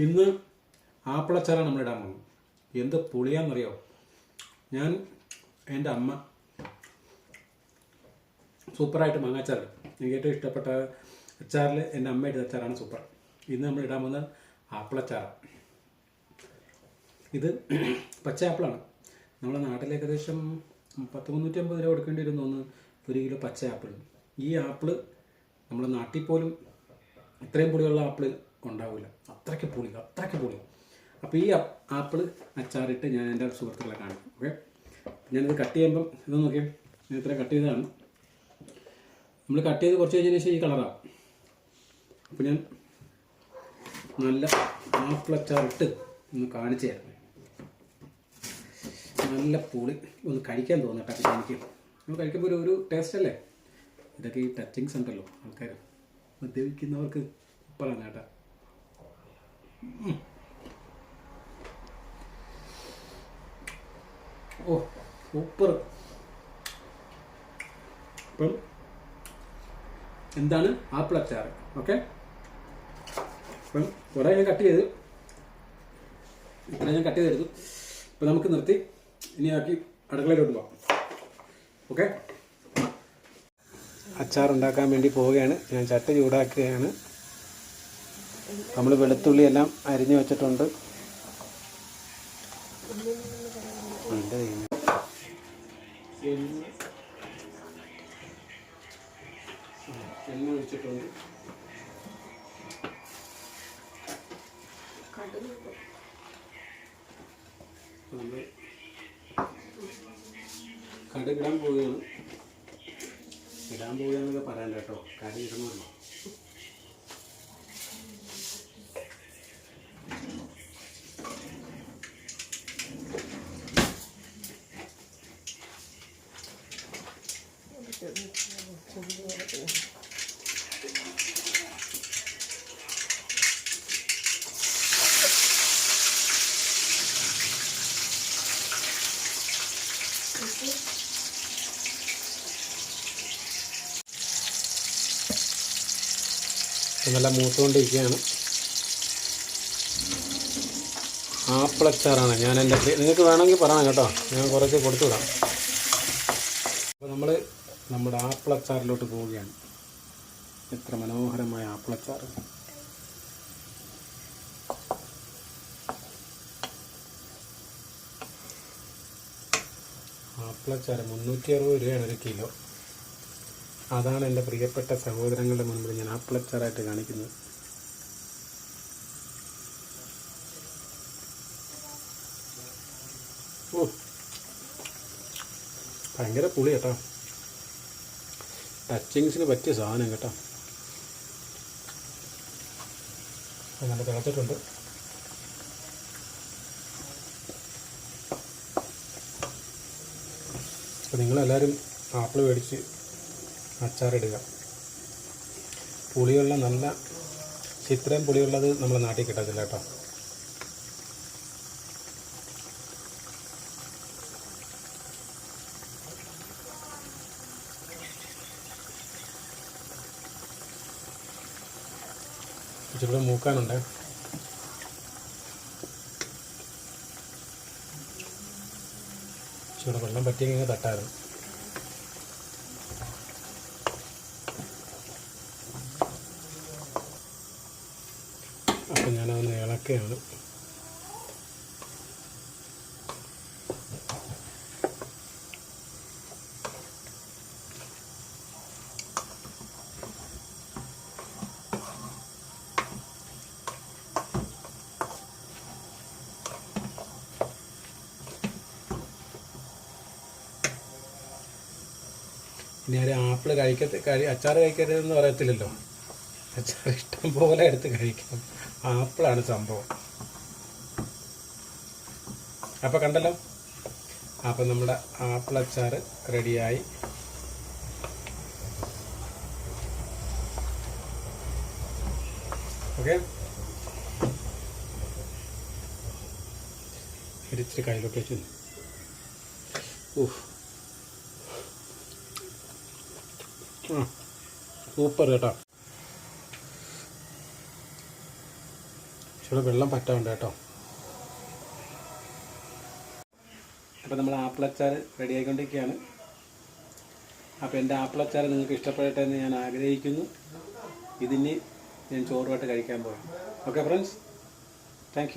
ഇന്ന് ആപ്പിളച്ചാറാണ് നമ്മൾ ഇടാൻ പോകുന്നത് എന്ത് പുളിയാന്നറിയോ? ഞാൻ എന്റെ അമ്മ സൂപ്പറായിട്ട് മാങ്ങാച്ചാർ എനിക്ക് ഏറ്റവും ഇഷ്ടപ്പെട്ട അച്ചാറിൽ എന്റെ അമ്മ ഇടുന്ന അച്ചാറാണ് സൂപ്പർ. ഇന്ന് നമ്മൾ ഇടാൻ പോകുന്നത് ആപ്പിളച്ചാറാണ് ഇത് പച്ച ആപ്പിളാണ്. നമ്മുടെ നാട്ടിൽ ഏകദേശം പത്ത് മുന്നൂറ്റി അമ്പത് രൂപ കൊടുക്കേണ്ടി വരും തോന്നുന്നു. ഒരു കിലോ പച്ച ആപ്പിൾ. ഈ ആപ്പിൾ നമ്മുടെ നാട്ടിൽ പോലും ഇത്രയും പൊടിയുള്ള ആപ്പിൾ ഉണ്ടാവില്ല അത്രയ്ക്ക് പുളി അത്രയ്ക്ക് പുളി അപ്പോൾ ഈ ആപ്പിൾ അച്ചാറിട്ട് ഞാൻ എന്റെ സുഹൃത്തുക്കളെ കാണിക്കും ഓക്കെ? ഞാനിത് കട്ട് ചെയ്യുമ്പം ഇത് നോക്കിയാൽ ഞാൻ ഇത്ര കട്ട് ചെയ്തതാണ്. നമ്മൾ കട്ട് ചെയ്ത് കുറച്ച് കഴിഞ്ഞതിന് ശേഷം ഈ കളറാവും അപ്പോൾ ഞാൻ നല്ല ആപ്പിൾ അച്ചാറിട്ട് ഒന്ന് കാണിച്ചു തരാം. നല്ല പുളി. ഒന്ന് കഴിക്കാൻ തോന്നട്ടെ എനിക്ക്. നമ്മൾ കഴിക്കുമ്പോൾ ഒരു ഒരു ടേസ്റ്റ് അല്ലേ? ഇതൊക്കെ ഈ ടച്ചിങ്സ് ഉണ്ടല്ലോ ആൾക്കാർ മദ്യപിക്കുന്നവർക്ക് ഇപ്പോഴാണ് കേട്ടോ. ഓ സൂപ്പർ അപ്പം എന്താണ് ആപ്പിൾ അച്ചാർ ഓക്കെ അപ്പം കുറേ ഞാൻ കട്ട് ചെയ്ത്. ഇത്ര ഞാൻ കട്ട് ചെയ്തെടുത്തു. ഇപ്പൊ നമുക്ക് നിർത്തി. ഇനി ആക്കി അടുക്കളയിലോട്ട് പോകാം ഓക്കെ അച്ചാർ ഉണ്ടാക്കാൻ വേണ്ടി പോവുകയാണ്. ഞാൻ ചട്ട ചൂടാക്കുകയാണ്. നമ്മൾ വെളുത്തുള്ളി എല്ലാം അരിഞ്ഞു വെച്ചിട്ടുണ്ട്. നമ്മൾ കടുകിടാൻ പോവുകയാണ്. ഇടാൻ പോവുകയാണെന്നൊക്കെ പറയണ്ട കേട്ടോ. കടി നല്ല മൂത്തുകൊണ്ടിരിക്കുകയാണ്. ആപ്പിളച്ചാറാണ്. ഞാൻ എന്റെ നിങ്ങൾക്ക് വേണമെങ്കിൽ പറയണം കേട്ടോ. ഞാൻ കുറച്ച് കൊടുത്തു വിടാം അപ്പോൾ നമ്മൾ നമ്മുടെ ആപ്പിളച്ചാറിലോട്ട് പോവുകയാണ്. എത്ര മനോഹരമായ ആപ്പിളച്ചാർ ആപ്പിളച്ചാർ മുന്നൂറ്റി അറുപത് രൂപയാണ് ഒരു കിലോ. അതാണ് എന്റെ പ്രിയപ്പെട്ട സഹോദരങ്ങളുടെ മുൻപിൽ ഞാൻ ആപ്പിളച്ചാറായിട്ട് കാണിക്കുന്നത്. ഓ ഭയങ്കര പുളി കേട്ടോ. ടച്ചിങ്സിന് പറ്റിയ സാധനം കേട്ടോ. അങ്ങനെ തിളച്ചിട്ടുണ്ട്. അപ്പോൾ നിങ്ങളെല്ലാവരും ആപ്പിൾ മേടിച്ച് അച്ചാറിടുക. പുളിയുള്ള നല്ല ഇത്രയും പുളിയുള്ളത് നമ്മുടെ നാട്ടിൽ കിട്ടത്തില്ല കേട്ടോ. ഇച്ചിരി മൂക്കാനുണ്ട്. ഇച്ചിരി വെള്ളം പറ്റിയെങ്കിൽ തട്ടായിരുന്നു. അപ്പം ഞാനതൊന്ന് ഇളക്കുകയാണ്. ഇനി ആരും ആപ്പിൾ കഴിക്കത്തെ കഴി അച്ചാർ കഴിക്കരുതെന്ന് പറയത്തില്ലല്ലോ? ഇഷ്ടം പോലെ എടുത്ത് കഴിക്കാം. ആപ്പിളാണ് സംഭവം. അപ്പോൾ കണ്ടല്ലോ? അപ്പം നമ്മുടെ ആപ്പിൾ അച്ചാർ റെഡിയായി. ഓക്കെ? ഇച്ചിരി കയ്യിലോട്ട് വെച്ചു ഊഹ് സൂപ്പർ കേട്ടോ. കുറച്ചുകൂടെ വെള്ളം പറ്റാണ്ട് കേട്ടോ. അപ്പോൾ നമ്മൾ ആപ്പിളച്ചാർ റെഡിയായിക്കൊണ്ടിരിക്കുകയാണ് അപ്പോൾ എന്റെ ആപ്പിളച്ചാർ നിങ്ങൾക്ക് ഇഷ്ടപ്പെടട്ടെ എന്ന് ഞാൻ ആഗ്രഹിക്കുന്നു. ഇതിന് ഞാൻ ചോറുമായിട്ട് കഴിക്കാൻ പോകാം ഓക്കെ ഫ്രണ്ട്സ് താങ്ക്